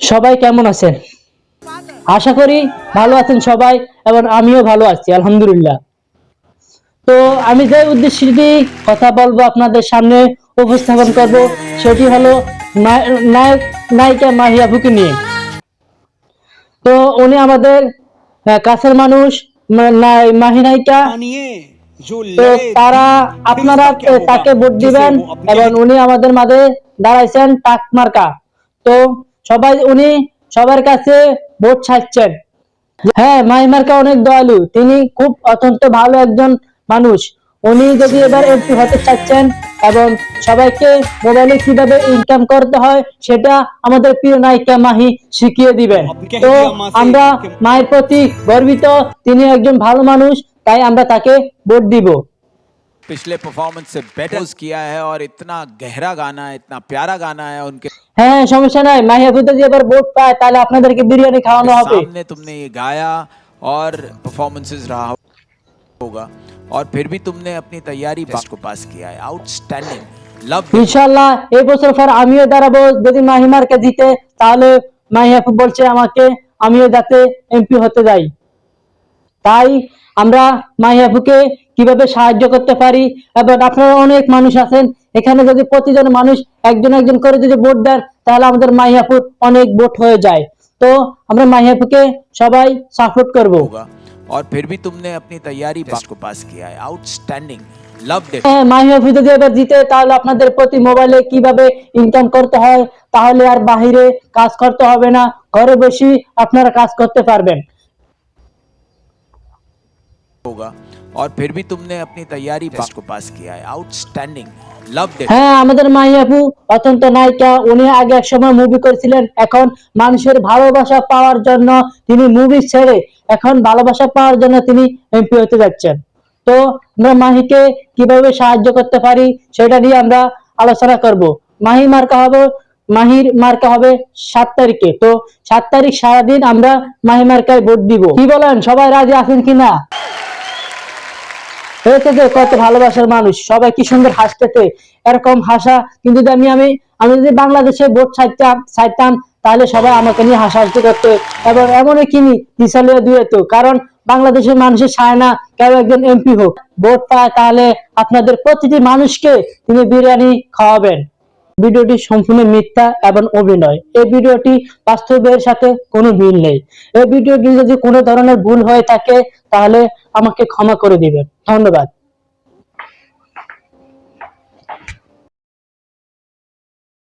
সবাই কেমন আছেন? আশা করি ভালো আছেন সবাই এবং আমিও ভালো আছি, আলহামদুলিল্লাহ। তো আমি যে উদ্দেশ্যটি কথা বলব আপনাদের সামনে উপস্থাপন করব, সেটি হলো নায়ক নায়িকা মাহিয়া ভুকি নিয়ে। তো উনি আমাদের কাছের মানুষ মাহি নায়িকা। তো তারা আপনারা তাকে ভোট দিবেন এবং উনি আমাদের মাঝে দাঁড়াইছেন টাক মার্কা। তো সবাই উনি সবার কাছে ভোট ছাড়ছেন হ্যাঁ মাই মার্কা অনেক দয়ালু। তিনি খুব অত্যন্ত ভালো একজন মানুষ। উনি যদি এবার এমপি হতে চাচ্ছেন এবং সবাইকে মোবাইলে কীভাবে ইনকাম করতে হয় সেটা আমাদের প্রিয় নায়িকা মাহি শিখিয়ে দিবেন। তো আমরা মায়ের প্রতি গর্বিত। তিনি একজন ভালো মানুষ তাই আমরা তাকে ভোট দিব। पिछले परफॉर्मेंस से बेटर किया है और इतना गहरा गाना है इतना प्यारा गाना है उनके হ্যাঁ সমস্যা নাই মাহি আপু যদি এবার ভোট পায় তাহলে আপনাদেরকে বিরিয়ানি খাওয়ানো হবে सामने तुमने ये गाया और परफॉर्मेंसेस रहा होगा और फिर भी तुमने अपनी तैयारी को पास किया है आउटस्टैंडिंग लव ইনশাল্লাহ এই বছর পর আমিও দাঁড়াবো যদি মাহিমারকে জিতে তাহলে মাহি আপু বলছে আমাকে আমিও যাতে এমপি হতে যাই তাই আমরা মাহি আপুকে কিভাবে সাহায্য করতে পারি এবং আপনারা অনেক মানুষ আছেন এখানে যদি প্রতিজন মানুষ একজন একজন করে যদি ভোট দেন তাহলে আমাদের মাহি আপুর অনেক ভোট হয়ে যায় তো আমরা মাহি আপুকে সবাই সাপোর্ট করব होगा और फिर भी तुमने अपनी तैयारी को पास किया है आउटस्टैंडिंग लव इट হ্যাঁ মাহি অফিস যদি এবার জিতে তাহলে আপনাদের প্রতি মোবাইলে কিভাবে ইনকাম করতে হয় তাহলে আর বাহিরে কাজ করতে হবে না ঘরে বসে আপনারা কাজ করতে পারবেন होगा और फिर भी तुमने अपनी तैयारी को पास किया है आउटस्टैंडिंग लव इट হ্যাঁ আমাদের মাহি আপু অত্যন্ত নায়িকা উনি আগে এক সময় মুভি করেছিলেন এখন মানুষের ভালোবাসা পাওয়ার জন্য তিনি মুভি ছেড়ে এখন ভালোবাসা পাওয়ার জন্য তিনি এমপি হতে যাচ্ছেন তো আমরা মাহিকে কিভাবে সাহায্য করতে পারি সেটা নিয়ে আমরা আলোচনা করব মাহি মার্কা হবে মাহির মার্কা হবে সাত তারিখে তো সাত তারিখ সারাদিন আমরা মাহি মার্কায় ভোট দিব কি বলেন সবাই রাজি আছেন কিনা হয়েছে যে কত ভালোবাসার মানুষ? সবাই কি সুন্দর হাসতেছে এরকম হাসা। কিন্তু আমি আমি আমি যদি বাংলাদেশে ভোট ছাড়তাম ছাড়তাম, তাহলে সবাই আমাকে নিয়ে হাসাহাসি করতো। এবং এমনই কিনি বিশালীয় দুয়ে তো কারণ বাংলাদেশের মানুষের চায় না কেউ একজন এমপি হোক। ভোট পায় তাহলে আপনাদের প্রতিটি মানুষকে তিনি বিরিয়ানি খাওয়াবেন। ভিডিওটি সম্পূর্ণ মিথ্যা এবং অভিনয়। এই ভিডিওটি বাস্তবের সাথে কোনো মিল নেই। এই ভিডিওটি যদি কোনো ধরনের ভুল হয়ে থাকে, তাহলে আমাকে ক্ষমা করে দিবেন। ধন্যবাদ।